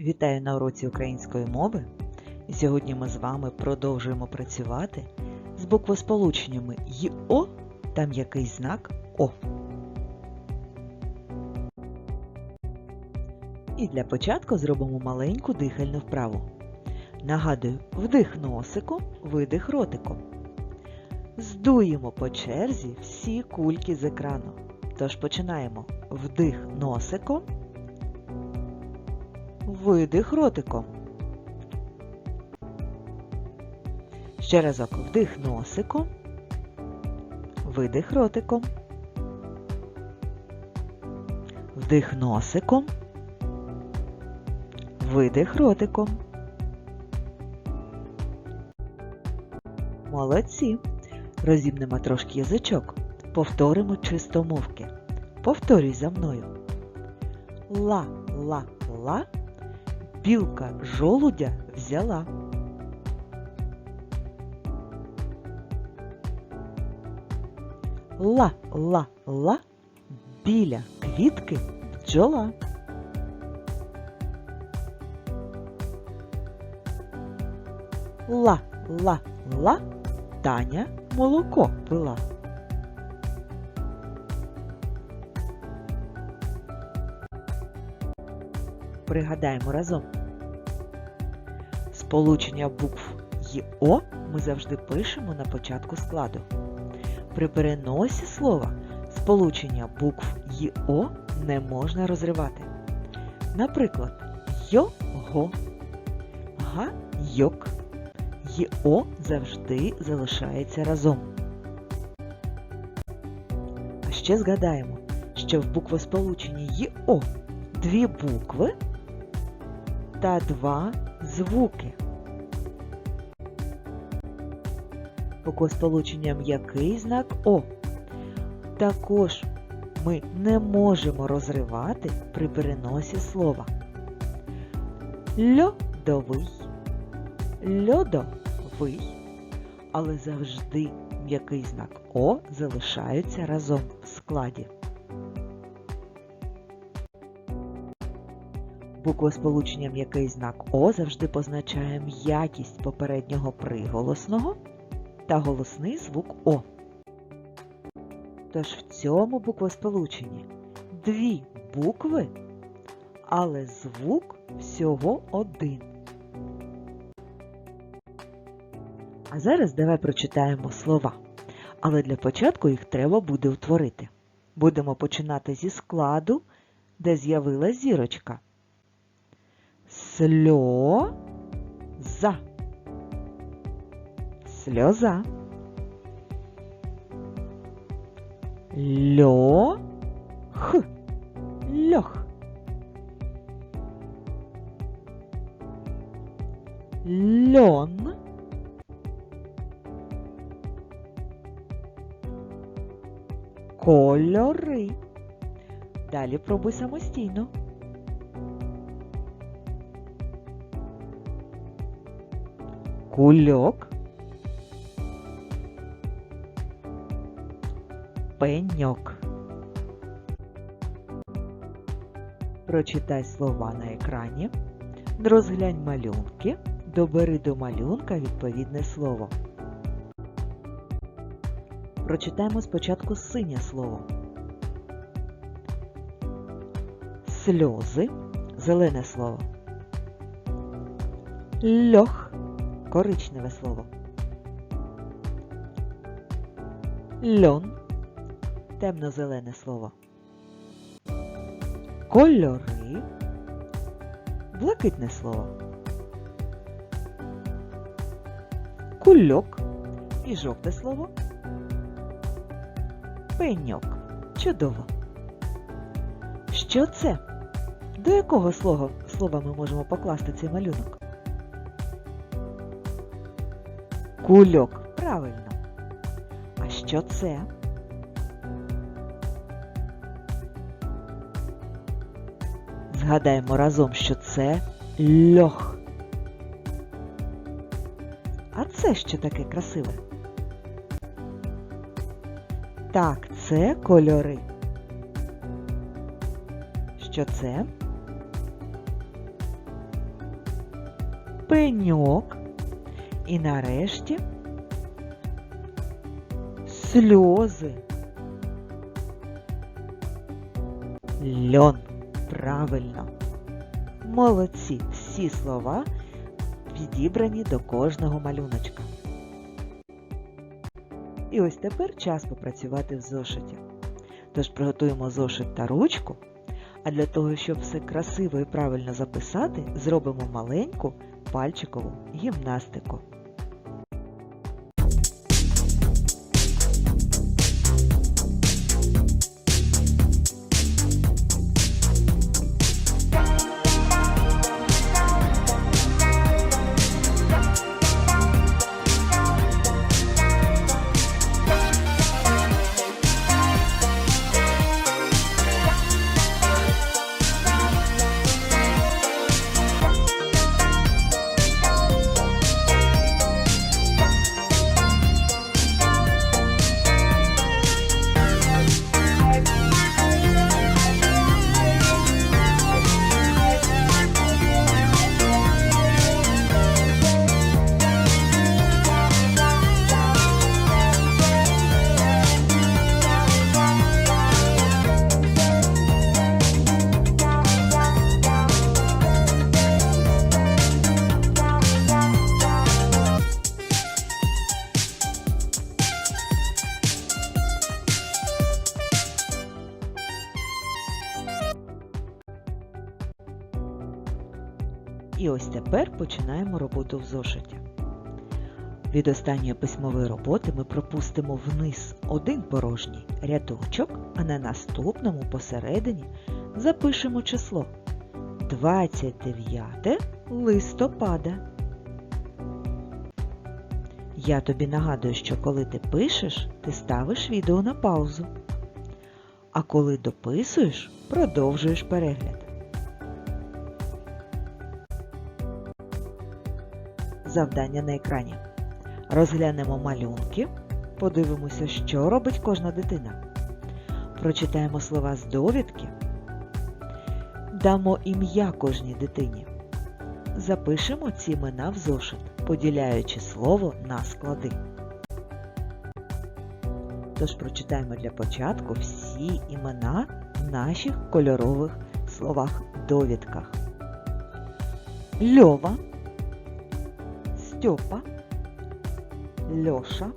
Вітаю на уроці української мови. Сьогодні ми з вами продовжуємо працювати з буквосполученнями ЙО та м'який знак О. І для початку зробимо маленьку дихальну вправу. Нагадую, вдих носиком, видих ротиком. Здуємо по черзі всі кульки з екрану. Тож починаємо вдих носиком, видих ротиком. Ще разок вдих носиком, видих ротиком. Вдих носиком, видих ротиком. Молодці! Розімнемо трошки язичок. Повторимо чистомовки. Повторюй за мною. Ла, ла, ла. Білка жолудя взяла. Ла, ла, ла. Біля квітки бджола. Ла, ла, ла. Таня молоко пила. Пригадаємо разом. Сполучення букв ЙО ми завжди пишемо на початку складу. При переносі слова сполучення букв ЙО не можна розривати. Наприклад, його, гайок. ЙО завжди залишається разом. А ще згадаємо, що в буквосполученні ЙО дві букви та два звуки. Буквосполучення м'який знак О. Також ми не можемо розривати при переносі слова. Льодовий, льодовий, але завжди м'який знак О залишаються разом в складі. Буквосполучення м'який знак О завжди позначає м'якість попереднього приголосного та голосний звук О. Тож в цьому буквосполученні дві букви, але звук всього один. А зараз давай прочитаємо слова. Але для початку їх треба буде утворити. Будемо починати зі складу, де з'явилась зірочка. Сльоза. Сльоза. Льох. Льох. Льон. Кольори. Далі пробуй самостійно. Кульок. Пеньок. Прочитай слова на екрані. Розглянь малюнки. Добери до малюнка відповідне слово. Прочитаємо спочатку синє слово. Сльози. Зелене слово. Льох. Коричневе слово. Льон. Темно-зелене слово. Кольори. Блакитне слово. Кульок. І жовте слово. Пеньок. Чудово. Що це? До якого слова, слова ми можемо покласти цей малюнок? Кульок. Правильно. А що це? Згадаємо разом, що це льох. А це що таке красиве? Так, це кольори. Що це? пеньок і нарешті сльози. Льон. Правильно. Молодці. Всі слова підібрані до кожного малюночка. І ось тепер час попрацювати в зошиті. Тож приготуємо зошит та ручку, а для того, щоб все красиво і правильно записати, зробимо маленьку пальчикову гімнастику. І ось тепер починаємо роботу в зошиті. Від останньої письмової роботи ми пропустимо вниз один порожній рядочок, а на наступному посередині запишемо число 29 листопада. Я тобі нагадую, що коли ти пишеш, ти ставиш відео на паузу. А коли дописуєш, продовжуєш перегляд. Завдання на екрані. Розглянемо малюнки, подивимося, що робить кожна дитина. Прочитаємо слова з довідки. Дамо ім'я кожній дитині. Запишемо ці імена в зошит, поділяючи слово на склади. Тож прочитаємо для початку всі імена в наших кольорових словах довідках. Льова, Стьопа, Льоша,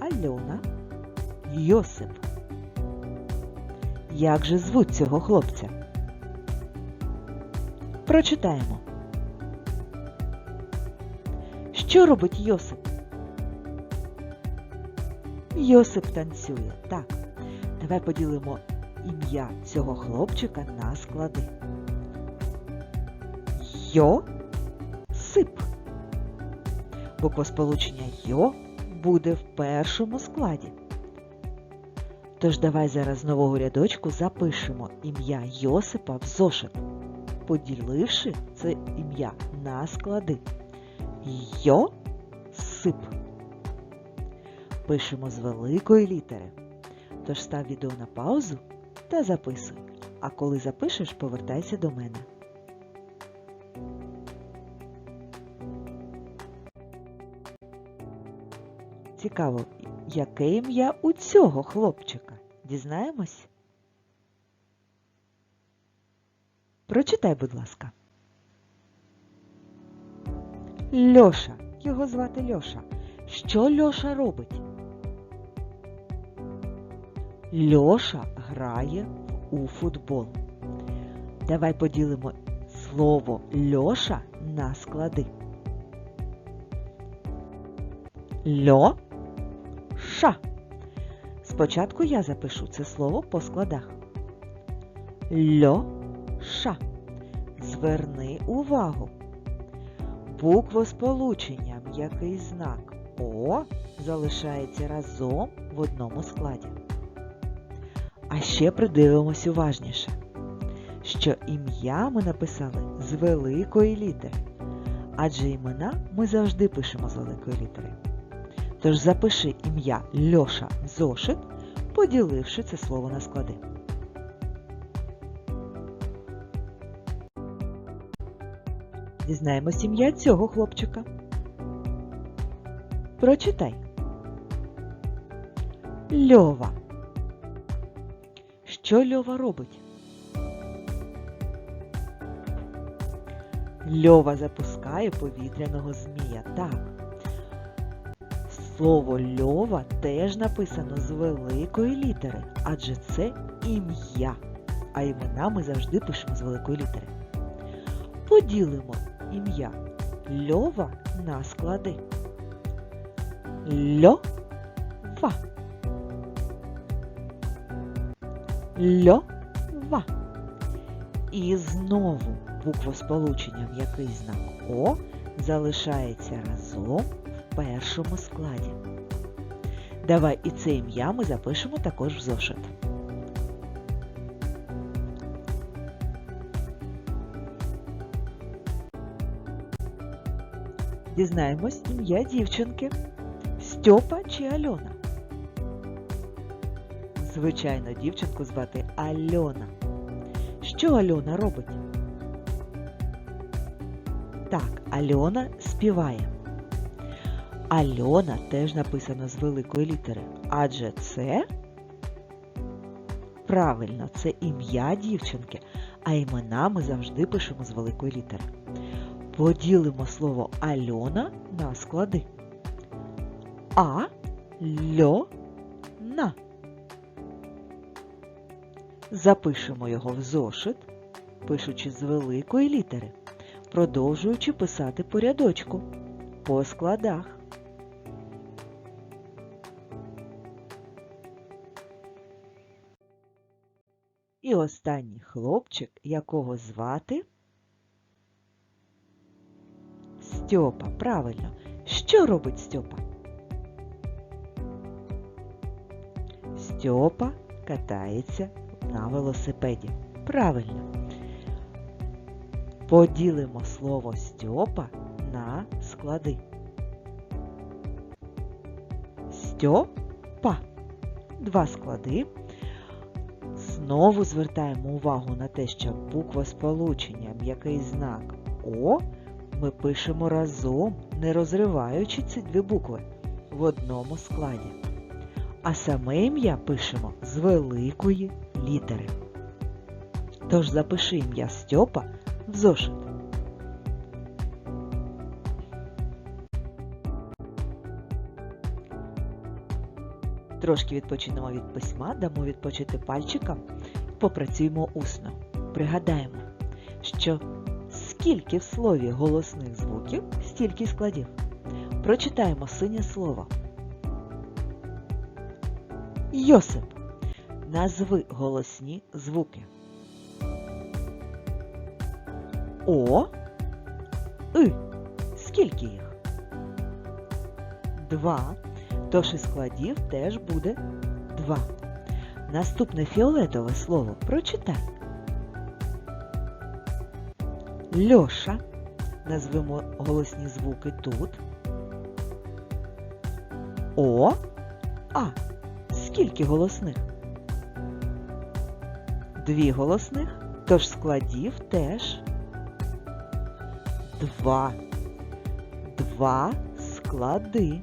Альона, Йосип. Як же звуть цього хлопця? Прочитаємо. Що робить Йосип? Йосип танцює. Так. Давай поділимо ім'я цього хлопчика на склади. Йо-сип. Буквосполучення Йо буде в першому складі. Тож давай зараз з нового рядочку запишемо ім'я Йосипа в зошит, поділивши це ім'я на склади. Йо-сип. Пишемо з великої літери. Тож став відео на паузу та записуй. А коли запишеш, повертайся до мене. Цікаво, яке ім'я у цього хлопчика? Дізнаємось? Прочитай, будь ласка. Льоша. Його звати Льоша. Що Льоша робить? Льоша грає у футбол. Давай поділимо слово Льоша на склади. Льо ша. Спочатку я запишу це слово по складах. Льо ша. Зверни увагу. Буквосполучення, м'який знак О залишається разом в одному складі. А ще придивимось уважніше, що ім'я ми написали з великої літери, адже імена ми завжди пишемо з великої літери. Тож запиши ім'я Льоша зошит, поділивши це слово на склади. Дізнаємось ім'я цього хлопчика. Прочитай. Льова. Що Льова робить? Льова запускає повітряного змія. Так. Слово Льова теж написано з великої літери, адже це ім'я. А імена ми завжди пишемо з великої літери. Поділимо ім'я Льова на склади. Льова. Льова. І знову буквосполучення м'який знак О залишається разом першому складі. Давай і це ім'я ми запишемо також в зошит. Дізнаємось ім'я дівчинки. Стьопа чи Альона? Звичайно, дівчинку звати Альона. Що Альона робить? Так, Альона співає. Альона теж написано з великої літери, адже це правильно, це ім'я дівчинки, а імена ми завжди пишемо з великої літери. Поділимо слово Альона на склади. А, льо, на. Запишемо його в зошит, пишучи з великої літери, продовжуючи писати по рядочку, по складах. Останній хлопчик, якого звати Стьопа. Правильно. Що робить Стьопа? Стьопа катається на велосипеді. Правильно. Поділимо слово Стьопа на склади. Стьопа. Два склади. Знову звертаємо увагу на те, що буква сполучення, м'який знак О ми пишемо разом, не розриваючи ці дві букви в одному складі. А саме ім'я пишемо з великої літери. Тож запиши ім'я Стьопа в зошит. Трошки відпочинемо від письма, дамо відпочити пальчикам попрацюємо усно. Пригадаємо, що скільки в слові голосних звуків, стільки складів. Прочитаємо синє слово. Йосип. Назви голосні звуки. О. И. Скільки їх? Два. Тож і складів теж буде два. Наступне фіолетове слово прочитай. Льоша. Назвемо голосні звуки тут. О. А. Скільки голосних? Дві голосних, тож складів теж два. Два склади.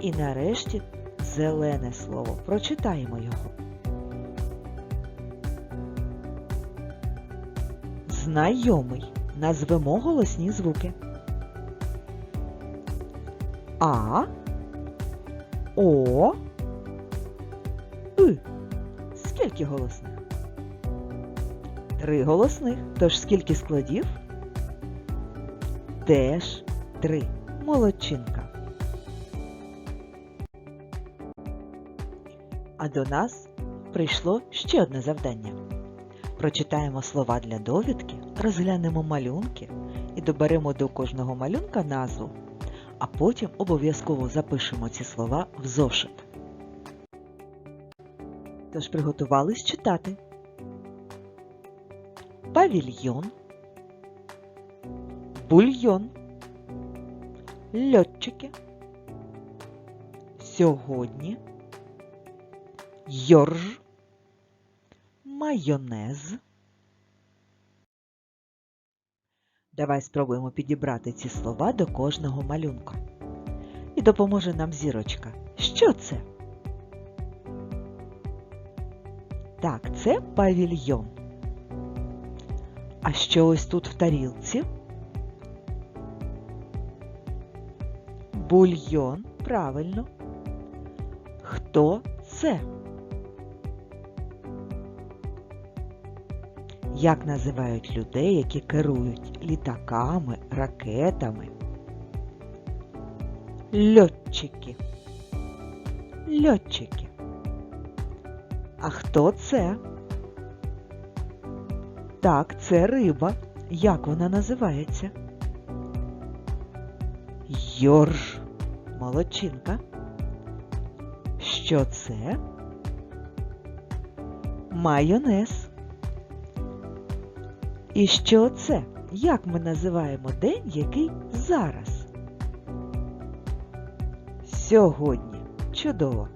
І нарешті зелене слово. Прочитаємо його. Знайомий. Назвемо голосні звуки. А. О. И. Скільки голосних? Три голосних. Тож скільки складів? Теж три. Молодчинка. До нас прийшло ще одне завдання. Прочитаємо слова для довідки, розглянемо малюнки і доберемо до кожного малюнка назву, а потім обов'язково запишемо ці слова в зошит. Тож приготувались читати. Павільйон, бульйон, льотчики, сьогодні, йорж, майонез, Давай спробуємо підібрати ці слова до кожного малюнка. І допоможе нам зірочка. Що це? Так, це павільйон. А що ось тут в тарілці? Бульйон, правильно. Хто це? Як називають людей, які керують літаками, ракетами? Льотчики. Льотчики. А хто це? Так, це риба. Як вона називається? Йорж. Молодчинка. Що це? Майонез. І що це? Як ми називаємо день, який зараз? Сьогодні. Чудово.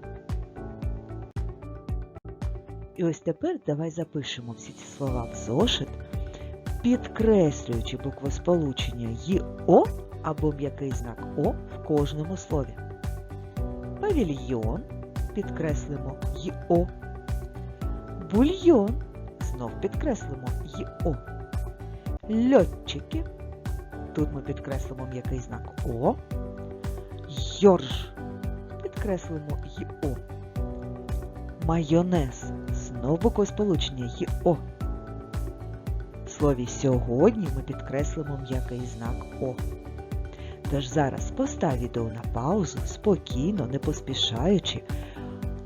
І ось тепер давай запишемо всі ці слова в зошит, підкреслюючи буквосполучення ЙО або м'який знак О в кожному слові. Павільйон підкреслимо ЙО. Бульйон знов підкреслимо ЙО. Льотчики. Тут ми підкреслимо м'який знак О. Йорж. Підкреслимо ЙО. Майонез. Знов буквосполучення ЙО. В слові сьогодні ми підкреслимо м'який знак О. Тож зараз постав відео на паузу, спокійно, не поспішаючи.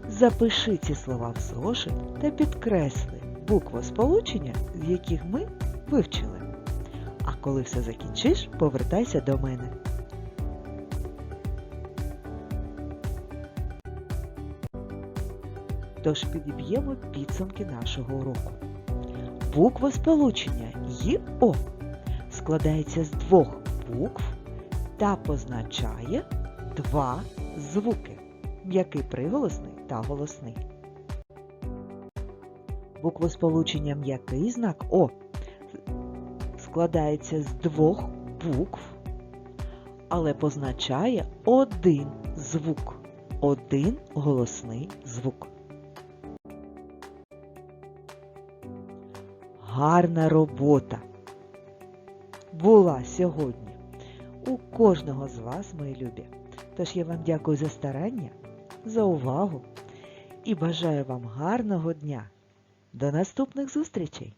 Запиши ці слова в зошит та підкресли буквосполучення, з яких ми вивчили. А коли все закінчиш, повертайся до мене. Тож підіб'ємо підсумки нашого уроку. Буквосполучення ЙО складається з двох букв та позначає два звуки м'який приголосний та голосний. Буквосполучення м'який знак О складається з двох букв, але позначає один звук, один голосний звук. Гарна робота була сьогодні у кожного з вас, мої любі. Тож я вам дякую за старання, за увагу і бажаю вам гарного дня. До наступних зустрічей!